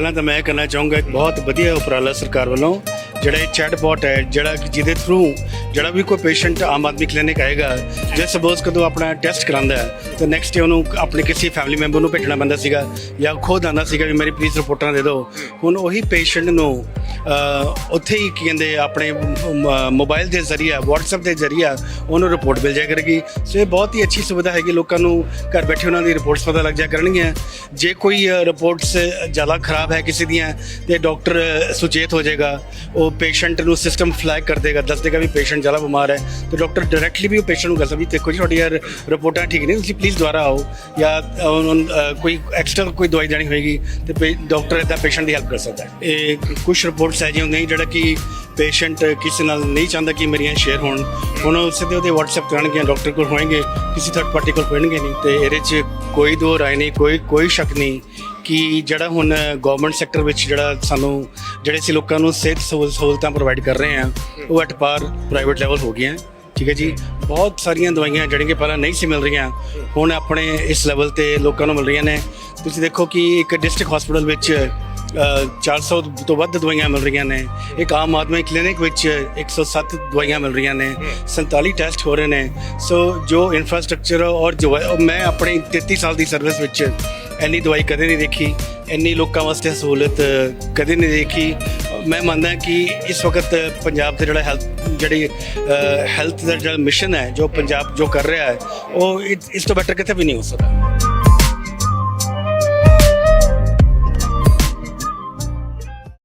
ਪਹਿਲਾਂ ਤਾਂ ਮੈਂ ਕਹਿਣਾ ਚਾਹੂੰਗਾ, ਇੱਕ ਬਹੁਤ ਵਧੀਆ ਉਪਰਾਲਾ ਸਰਕਾਰ ਵੱਲੋਂ ਜਿਹੜਾ ਇਹ ਚੈਟਬੋਟ ਹੈ, ਜਿਹੜਾ ਕਿ ਜਿਹਦੇ ਥਰੂ ਜਿਹੜਾ ਵੀ ਕੋਈ ਪੇਸ਼ੈਂਟ ਆਮ ਆਦਮੀ ਕਲੀਨਿਕ ਆਏਗਾ ਜੇ ਸਪੋਜ਼ ਕਦੋਂ ਆਪਣਾ ਟੈਸਟ ਕਰਾਉਂਦਾ ਹੈ, ਤਾਂ ਨੈਕਸਟ ਡੇ ਉਹਨੂੰ ਆਪਣੇ ਕਿਸੇ ਫੈਮਿਲੀ ਮੈਂਬਰ ਨੂੰ ਭੇਜਣਾ ਪੈਂਦਾ ਸੀਗਾ ਜਾਂ ਖੁਦ ਆਉਂਦਾ ਸੀਗਾ ਵੀ ਮੇਰੀ ਪਲੀਜ਼ ਰਿਪੋਰਟਾਂ ਦੇ ਦਿਓ। ਹੁਣ ਉਹੀ ਪੇਸ਼ੈਂਟ ਨੂੰ ਉੱਥੇ ਹੀ ਕੀ ਕਹਿੰਦੇ ਆਪਣੇ ਮੋਬਾਈਲ ਦੇ ਜ਼ਰੀਏ WhatsApp ਦੇ ਜ਼ਰੀਏ ਉਹਨੂੰ ਰਿਪੋਰਟ ਮਿਲ ਜਾਇਆ ਕਰੇਗੀ। ਸੋ ਇਹ ਬਹੁਤ ਹੀ ਅੱਛੀ ਸੁਵਿਧਾ ਹੈਗੀ ਲੋਕਾਂ ਨੂੰ ਘਰ ਬੈਠੇ ਉਹਨਾਂ ਦੀ ਰਿਪੋਰਟਸ ਪਤਾ ਲੱਗ ਜਾਇਆ ਕਰਨਗੀਆਂ। ਜੇ ਕੋਈ ਰਿਪੋਰਟਸ ਜ਼ਿਆਦਾ ਖਰਾਬ ਹੈ ਕਿਸੇ ਦੀਆਂ ਤੇ ਡਾਕਟਰ ਸੁਚੇਤ ਹੋ ਜਾਏਗਾ। ਉਹ ਪੇਸ਼ੈਂਟ ਨੂੰ ਸਿਸਟਮ ਫਲੈਗ ਕਰ ਦੇਗਾ ਦੱਸ ਦੇਗਾ ਵੀ ਪੇਸ਼ੈਂਟ ਜ਼ਿਆਦਾ ਬਿਮਾਰ ਹੈ। ਤੇ ਡਾਕਟਰ ਡਾਇਰੈਕਟਲੀ ਵੀ ਉਹ ਪੇਸ਼ੈਂਟ ਨੂੰ ਦੱਸਦਾ ਵੀ ਦੇਖੋ ਜੀ ਤੁਹਾਡੀਆਂ ਰਿਪੋਰਟਾਂ ਠੀਕ ਨਹੀਂ ਤੁਸੀਂ ਪਲੀਜ਼ ਦੁਬਾਰਾ ਆਓ। ਜਾਂ ਅਹ, ਕੋਈ ਐਕਸਟਰਾ ਕੋਈ ਦਵਾਈ ਦੇਣੀ ਹੋਏਗੀ ਤੇ ਡਾਕਟਰ ਇਦਾਂ ਪੇਸ਼ੈਂਟ ਦੀ ਹੈਲਪ ਕਰ ਸਕਦਾ ਹੈ। ਇਹ ਕੁਝ ਰਿਪੋਰਟਸ ਹੈ ਹੁੰਦੀਆਂ ਜਿਹੜਾ ਕਿ ਪੇਸ਼ੈਂਟ ਕਿਸੇ ਨਾਲ ਨਹੀਂ ਚਾਹੁੰਦਾ ਕਿ ਮੇਰੀਆਂ ਸ਼ੇਅਰ ਹੋਣ। ਹੁਣ ਉਹ ਸਿੱਧੇ ਉਹਦੇ WhatsApp ਕਰਨਗੇ ਡਾਕਟਰ ਕੋਲ ਹੋਣਗੇ ਕਿਸੇ ਥਰਡ ਪਾਰਟੀ ਕੋਲ ਹੋਣਗੇ ਨਹੀਂ, ਤੇ ਇਹਦੇ 'ਚ ਕੋਈ ਦੋ ਰਾਏ ਨਹੀਂ, ਕੋਈ ਕੋਈ ਸ਼ੱਕ ਨਹੀਂ ਕਿ ਜਿਹੜਾ ਹੁਣ ਗਵਰਨਮੈਂਟ ਸੈਕਟਰ ਵਿੱਚ ਜਿਹੜਾ ਸਾਨੂੰ, ਜਿਹੜੇ ਸੀ ਲੋਕਾਂ ਨੂੰ ਸਿਹਤ ਸਹੂਲ- ਸਹੂਲਤਾਂ ਪ੍ਰੋਵਾਈਡ ਕਰ ਰਹੇ ਆ ਉਹ ਐਟ ਪਾਰ ਪ੍ਰਾਈਵੇਟ ਲੈਵਲ ਹੋ ਗਈਆਂ। ਠੀਕ ਹੈ ਜੀ? ਬਹੁਤ ਸਾਰੀਆਂ ਦਵਾਈਆਂ ਜਿਹੜੀਆਂ ਕਿ ਪਹਿਲਾਂ ਨਹੀਂ ਸੀ ਮਿਲ ਰਹੀਆਂ, ਹੁਣ ਆਪਣੇ ਇਸ ਲੈਵਲ ਤੇ ਲੋਕਾਂ ਨੂੰ ਮਿਲ ਰਹੀਆਂ ਨੇ। ਤੁਸੀਂ ਦੇਖੋ ਕਿ ਇੱਕ ਡਿਸਟ੍ਰਿਕਟ ਹਸਪੀਟਲ ਵਿੱਚ 400 ਤੋਂ ਵੱਧ ਦਵਾਈਆਂ ਮਿਲ ਰਹੀਆਂ ਨੇ। ਇੱਕ ਆਮ ਆਦਮੀ ਕਲੀਨਿਕ ਵਿੱਚ 107 ਦਵਾਈਆਂ ਮਿਲ ਰਹੀਆਂ ਨੇ। 47 ਟੈਸਟ ਹੋ ਰਹੇ ਨੇ। ਸੋ ਜੋ ਇਨਫਰਾਸਟ੍ਰਕਚਰ ਔਰ ਜੋ ਮੈਂ ਆਪਣੀ 33 ਸਾਲ ਦੀ ਸਰਵਿਸ ਵਿੱਚ ਇੰਨੀ ਦਵਾਈ ਕਦੇ ਨਹੀਂ ਦੇਖੀ, ਇੰਨੀ ਲੋਕਾਂ ਵਾਸਤੇ ਸਹੂਲਤ ਕਦੇ ਨਹੀਂ ਦੇਖੀ। ਮੈਂ ਮੰਨਦਾ ਕਿ ਇਸ ਵਕਤ ਪੰਜਾਬ ਦਾ ਜਿਹੜਾ ਹੈਲਥ ਜਿਹੜੀ ਹੈਲਥ ਦਾ ਜਿਹੜਾ ਮਿਸ਼ਨ ਹੈ, ਜੋ ਪੰਜਾਬ ਜੋ ਕਰ ਰਿਹਾ ਹੈ, ਉਹ ਇਸ ਤੋਂ ਬੈਟਰ ਕਿਤੇ ਵੀ ਨਹੀਂ ਹੋ ਸਕਦਾ।